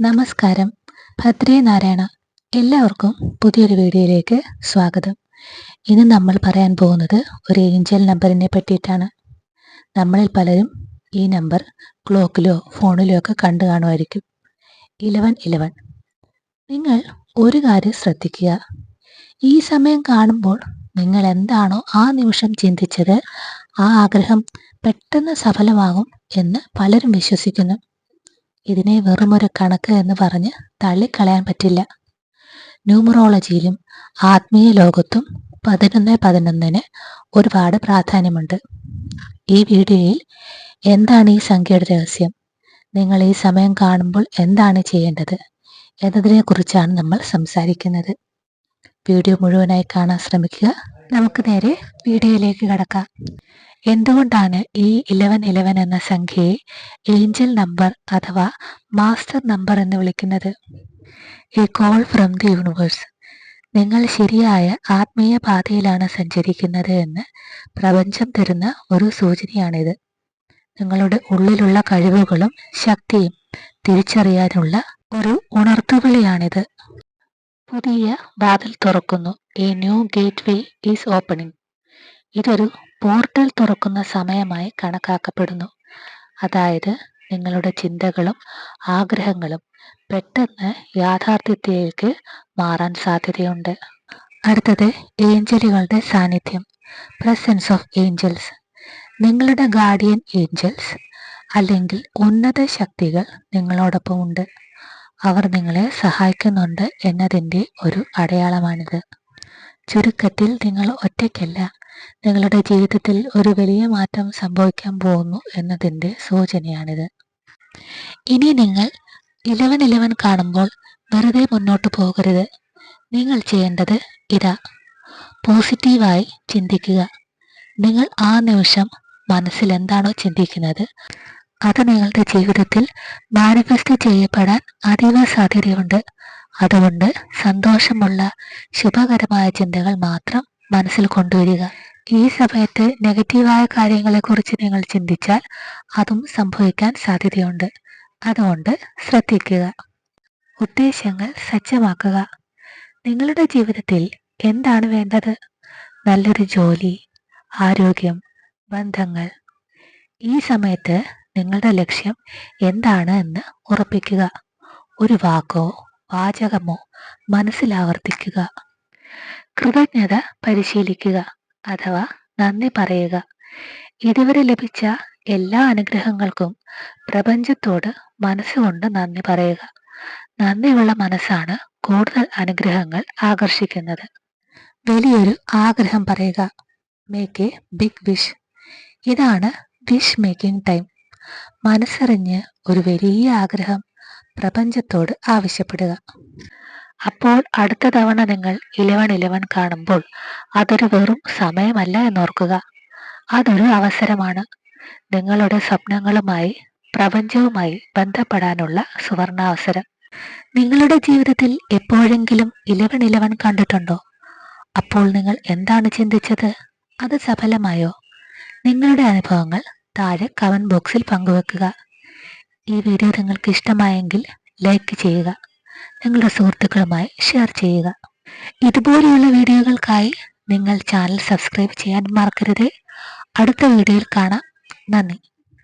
നമസ്കാരം. ഭദ്രേ നാരായണ. എല്ലാവർക്കും പുതിയൊരു വീഡിയോയിലേക്ക് സ്വാഗതം. ഇന്ന് നമ്മൾ പറയാൻ പോകുന്നത് ഒരു ഏഞ്ചൽ നമ്പറിനെ പറ്റിയിട്ടാണ്. നമ്മളിൽ പലരും ഈ നമ്പർ ക്ലോക്കിലോ ഫോണിലോ ഒക്കെ കണ്ടു കാണുമായിരിക്കും. Eleven eleven. നിങ്ങൾ ഒരു കാര്യം ശ്രദ്ധിക്കുക. ഈ സമയം കാണുമ്പോൾ നിങ്ങൾ എന്താണോ ആ നിമിഷം ചിന്തിച്ചത് ആ ആഗ്രഹം പെട്ടെന്ന് സഫലമാകും എന്ന് പലരും വിശ്വസിക്കുന്നു. ഇതിനെ വെറുമൊരു കണക്ക് എന്ന് പറഞ്ഞ് തള്ളിക്കളയാൻ പറ്റില്ല. ന്യൂമറോളജിയിലും ആത്മീയ ലോകത്തും പതിനൊന്ന് പതിനൊന്നിന് ഒരുപാട് പ്രാധാന്യമുണ്ട്. ഈ വീഡിയോയിൽ എന്താണ് ഈ സംഖ്യയുടെ രഹസ്യം? നിങ്ങൾ ഈ സമയം കാണുമ്പോൾ എന്താണ് ചെയ്യേണ്ടത്? എന്നതിനെ കുറിച്ചാണ് നമ്മൾ സംസാരിക്കുന്നത്. വീഡിയോ മുഴുവനായി കാണാൻ ശ്രമിക്കുക. നമുക്ക് നേരെ വീഡിയോയിലേക്ക് കടക്കാം. എന്തുകൊണ്ടാണ് ഈ ഇലവൻ ഇലവൻ എന്ന സംഖ്യയെ ഏഞ്ചൽ നമ്പർ അഥവാ മാസ്റ്റർ നമ്പർ എന്ന് വിളിക്കുന്നത്? A call from the universe നിങ്ങൾ ശരിയായ ആത്മീയ പാതയിലാണ് സഞ്ചരിക്കുന്നത് എന്ന് പ്രപഞ്ചം തരുന്ന ഒരു സൂചനയാണിത്. നിങ്ങളുടെ ഉള്ളിലുള്ള കഴിവുകളും ശക്തിയും തിരിച്ചറിയാനുള്ള ഒരു ഉണർത്തുവിളിയാണിത്. പുതിയ വാതിൽ തുറക്കുന്നു. A new gateway is opening ഇതൊരു പോർട്ടൽ തുറക്കുന്ന സമയമായി കണക്കാക്കപ്പെടുന്നു. അതായത് നിങ്ങളുടെ ചിന്തകളും ആഗ്രഹങ്ങളും പെട്ടെന്ന് യാഥാർത്ഥ്യത്തിലേക്ക് മാറാൻ സാധ്യതയുണ്ട്. അടുത്തത് ഏഞ്ചലുകളുടെ സാന്നിധ്യം. പ്രസൻസ് ഓഫ് ഏഞ്ചൽസ് നിങ്ങളുടെ ഗാർഡിയൻ ഏഞ്ചൽസ് അല്ലെങ്കിൽ ഉന്നത ശക്തികൾ നിങ്ങളോടൊപ്പം ഉണ്ട് അവർ നിങ്ങളെ സഹായിക്കുന്നുണ്ട് എന്നതിന്റെ ഒരു അടയാളമാണിത്. ചുരുക്കത്തിൽ നിങ്ങൾ ഒറ്റയ്ക്കല്ല. നിങ്ങളുടെ ജീവിതത്തിൽ ഒരു വലിയ മാറ്റം സംഭവിക്കാൻ പോകുന്നു എന്നതിന്റെ സൂചനയാണിത്. ഇനി നിങ്ങൾ ഇലവൻ ഇലവൻ കാണുമ്പോൾ വെറുതെ മുന്നോട്ട് പോകരുത്. നിങ്ങൾ ചെയ്യേണ്ടത് ഇതാ. പോസിറ്റീവായി ചിന്തിക്കുക. നിങ്ങൾ ആ നിമിഷം മനസ്സിൽ എന്താണോ ചിന്തിക്കുന്നത്? അത് നിങ്ങളുടെ ജീവിതത്തിൽ മാനിഫെസ്റ്റ് ചെയ്യപ്പെടാൻ അതീവ സാധ്യതയുണ്ട്. അതുകൊണ്ട് സന്തോഷമുള്ള ശുഭകരമായ ചിന്തകൾ മാത്രം മനസ്സിൽ കൊണ്ടുവരിക. ഈ സമയത്ത് നെഗറ്റീവായ കാര്യങ്ങളെക്കുറിച്ച് നിങ്ങൾ ചിന്തിച്ചാൽ അതും സംഭവിക്കാൻ സാധ്യതയുണ്ട്. അതുകൊണ്ട് ശ്രദ്ധിക്കുക. ഉദ്ദേശങ്ങൾ സജ്ജമാക്കുക. നിങ്ങളുടെ ജീവിതത്തിൽ എന്താണ് വേണ്ടത്? നല്ലൊരു ജോലി ആരോഗ്യം ബന്ധങ്ങൾ. ഈ സമയത്ത് നിങ്ങളുടെ ലക്ഷ്യം എന്താണ് എന്ന് ഉറപ്പിക്കുക. ഒരു വാക്കോ വാചകമോ മനസ്സിലാവർത്തിക്കുക. കൃതജ്ഞത പരിശീലിക്കുക അഥവാ നന്ദി പറയുക. ഇതുവരെ ലഭിച്ച എല്ലാ അനുഗ്രഹങ്ങൾക്കും പ്രപഞ്ചത്തോട് മനസ്സുകൊണ്ട് നന്ദി പറയുക. നന്ദിയുള്ള മനസ്സാണ് കൂടുതൽ അനുഗ്രഹങ്ങൾ ആകർഷിക്കുന്നത്. വലിയൊരു ആഗ്രഹം പറയുക. മേക്ക് എ ബിഗ് വിഷ് ഇതാണ് വിഷ് മേക്കിംഗ് ടൈം മനസ്സറിഞ്ഞ് ഒരു വലിയ ആഗ്രഹം പ്രപഞ്ചത്തോട് ആവശ്യപ്പെടുക. അപ്പോൾ അടുത്ത തവണ നിങ്ങൾ ഇലവൻ ഇലവൻ കാണുമ്പോൾ അതൊരു വെറും സമയമല്ല എന്നോർക്കുക. അതൊരു അവസരമാണ്. നിങ്ങളുടെ സ്വപ്നങ്ങളുമായി പ്രപഞ്ചവുമായി ബന്ധപ്പെടാനുള്ള സുവർണാവസരം. നിങ്ങളുടെ ജീവിതത്തിൽ എപ്പോഴെങ്കിലും ഇലവൻ ഇലവൻ കണ്ടിട്ടുണ്ടോ? അപ്പോൾ നിങ്ങൾ എന്താണ് ചിന്തിച്ചത്? അത് സഫലമായോ? നിങ്ങളുടെ അനുഭവങ്ങൾ താഴെ കമന്റ് ബോക്സിൽ പങ്കുവെക്കുക. ഈ വീഡിയോ നിങ്ങൾക്ക് ഇഷ്ടമായെങ്കിൽ ലൈക്ക് ചെയ്യുക. നിങ്ങളുടെ സുഹൃത്തുക്കളുമായി ഷെയർ ചെയ്യുക. ഇതുപോലെയുള്ള വീഡിയോകൾക്കായി നിങ്ങൾ ചാനൽ സബ്സ്ക്രൈബ് ചെയ്യാൻ മറക്കരുത്. അടുത്ത വീഡിയോയിൽ കാണാം. നന്ദി.